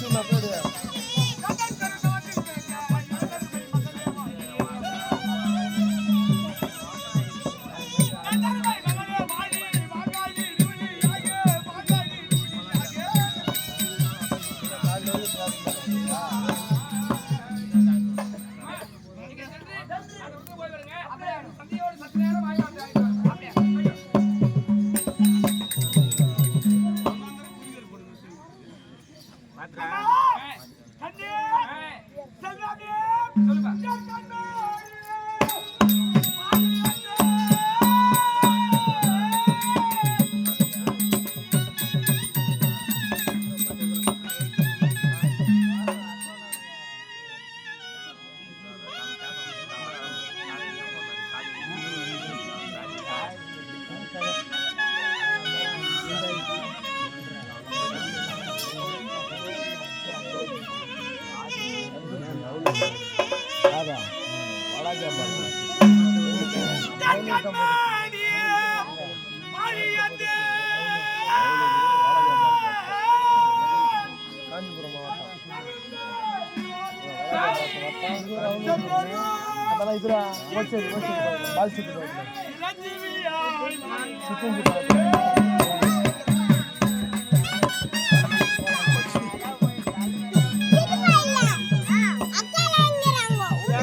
Thank you, my. அதான் வடக்கே காஞ்சிபுரம் மாவட்டம் அதெல்லாம் இதுரா பால்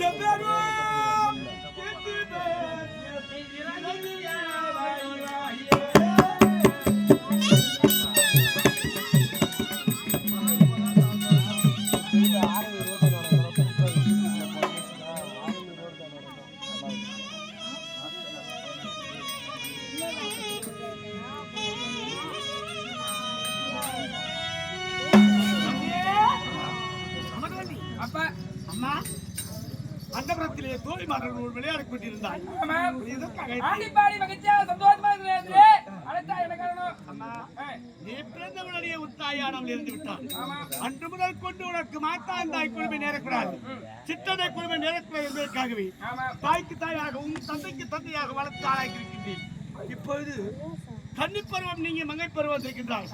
கிட்ட அந்தபுரத்திலே தோழிமார்கள் ஒரு விளையாடி கொண்டிருந்தார். எதற்காக ஆடி பாடி மகிழ்ச்சியா சந்தோஷமா இருக்கிறது அழைத்தா என்ன காரணம்? அம்மா ஏய், நீ பிறந்தவனுடைய உத்தாயானவள் இருந்து விட்டான். ஆமா. அன்று முதல் கொண்டு உனக்கு மாத்தாந்தாய் குழுமை நேரக்கூடாது சிற்றதை குழுமை நேரக்கூடாது என்பதற்காகவே தாய்க்கு தாயாகவும் தந்தைக்கு தந்தையாக வளர்த்து ஆளாக்கியிருக்கின்றேன் இப்பொழுது கன்னிப் பருவம் நீங்க மங்கை பருவம் இருக்கின்றாய்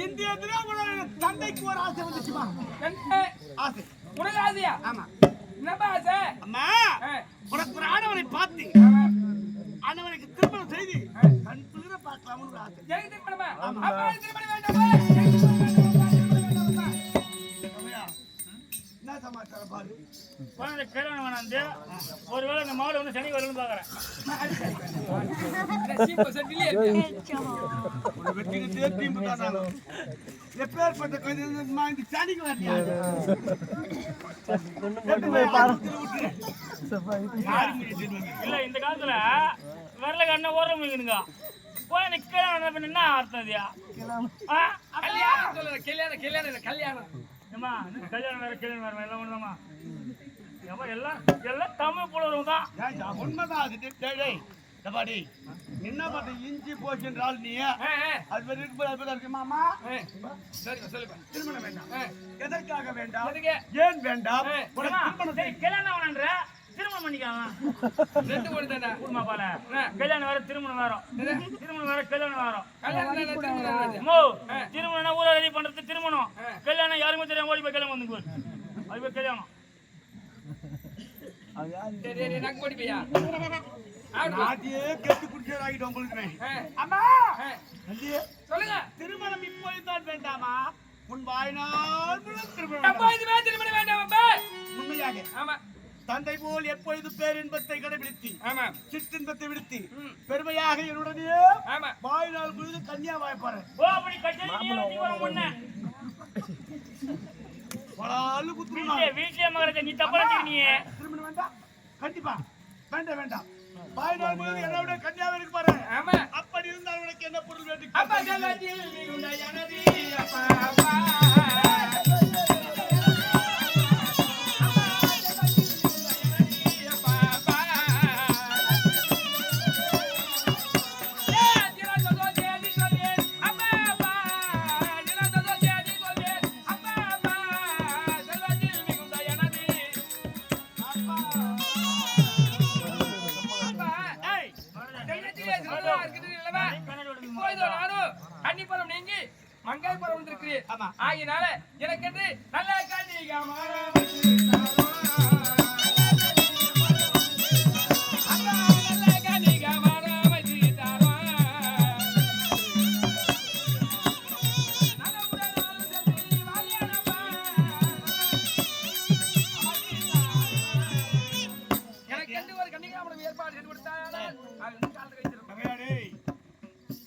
இந்திய திராவிட தந்தைக்கு ஒரு ஆசை வந்துச்சுமா? ஆசை. உனக்கு ஆசையா? ஆமா. அம்மா உனக்கு ஒரு ஆடவனை பார்த்து. ஆடவனுக்கு திருமணம் செய்து கண் பார்க்கலாம்னு ஒரு ஆசை. திருமணமா? திருமணம் வேண்டாமா? என்ன சமாச்சாரம் பாரு? குழந்தை கல்யாணம் வேணாந்து. ஒருவேளை இந்த மாடு வந்து சனி வரும்னு பாக்குறேன். எப்பேற்பட்ட இந்த சனிக்கு வரலையா? இல்ல இந்த காலத்துல விரல கண்ண ஓர முடியுங்க குழந்தை கல்யாணம் என்ன அர்த்தம்? கல்யாணம் கல்யாணம் கல்யாணம். இல்ல கல்யாணம் வேற கல்யாணம் வேற எல்லாம் ஒண்ணுதாம்மா. ஏம்மா, எல்லாம் எல்லாம் தமிழ் புலவரும் தான் உண்மைதான் அது. டேய், டேய், இந்த பாடி, என்ன பண்ற இஞ்சி போச்சுன்ற ஆள் நீ அது மாதிரி இருக்கு அது மாதிரி இருக்கு. மாமா சொல்லுப்பா திருமணம் வேண்டாம். எதற்காக வேண்டாம்? ஏன் வேண்டாம்? சரி கல்யாணம் வேணான்ற திருமணம் பண்ணிக்கலாம் ரெண்டு ஒண்ணு தானே குடும்ப பால. கல்யாணம் வேற திருமணம் வேற. திருமணம் வேற கல்யாணம் கல்யாணம் தானே, திருமணம் தானே. மோ திருமணம். ஊரை ரெடி பண்றது திருமணம் கல்யாணம் யாருமே தெரியாம ஓடி போய் கல்யாணம் வந்து அது போய் கல்யாணம். திருமணம் இப்போதுதான் வேண்டாமா? உன் முழுவதும் திருமணம் திருமணம் வேண்டாம் உண்மையாக. ஆமா. தந்தை போல் எப்பொழுது பேரின்பத்தை கடைபிடித்து ஆமா. சிற்றின்பத்தை விடுத்து. பெருமையாக என்னுடனே வாழ்நாள் முழுவதும் கன்னியா வாய்ப்பாரு. ஓ அப்படி வர முன்ன. பலாலு குத்துருமா? வீட்லயே மகரத்தை நீ தப்பா நீ திருமணம் வேண்டாம். கண்டிப்பா. வேண்டாம் வேண்டாம். வாய்நாள் முழுவதும் என்னை விட கன்னியாவே இருக்கு பாரு. நீங்கி மங்கை பருவம் இருக்கிறேன் ஆமா. ஆகினால எனக்கென்று நல்ல கன்னிகாமரம் ஏற்பாடு செய்து கொடுத்தாயானால் அது வந்து காலத்தை வைத்திருக்கும்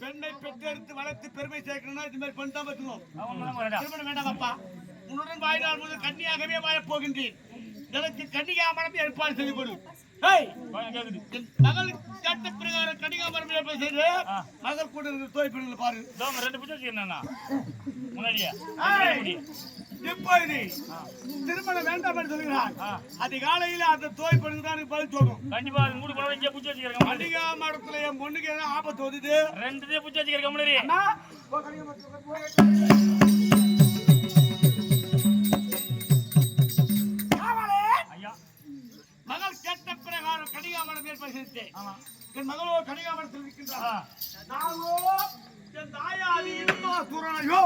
பெண்ணை பெற்றெடுத்து வளர்த்து பெருமை சேர்க்கணும்னா இது மாதிரி பண்ணி தான் திருமணம் அப்பா. உன்னுடன் வாயினால் முதல் கன்னியாகவே வாழப் போகின்றேன். எனக்கு கன்னிகாமரம் ஏற்பாடு செய்து கொடு. மகள் கேட்ட பிரகாரம் கன்னிகாமரம் ஏற்பாடு செய்து மகள் கூட இருக்கிற தோய் பெண்களை பாரு ரெண்டு புத்தகம் வச்சுக்கிறேன் முன்னாடியே. இப்பொழுது திருமணம் வேண்டாம் என்று சொல்கிறான் அதிகாலையில் அந்த தோய் பெண்ணுக்கு தான் எனக்கு பதில் சொல்லும். கண்டிப்பா அது மூடி போட இங்கே புச்சு வச்சுக்கிறேன் என் பொண்ணுக்கு எதாவது ஆபத்து வருது ரெண்டு புச்சு வச்சுக்கிறேன் முன்னாடி மகள் கேட்ட பிரகாரம் கனிகாமரம் ஏற்பாடு செய்தேன். ஆமா என் மகளோ கனிகாமரத்தில் ஆ. இருக்கின்றார் நானோ என் தாயாதி இருந்தோ சூரனையோ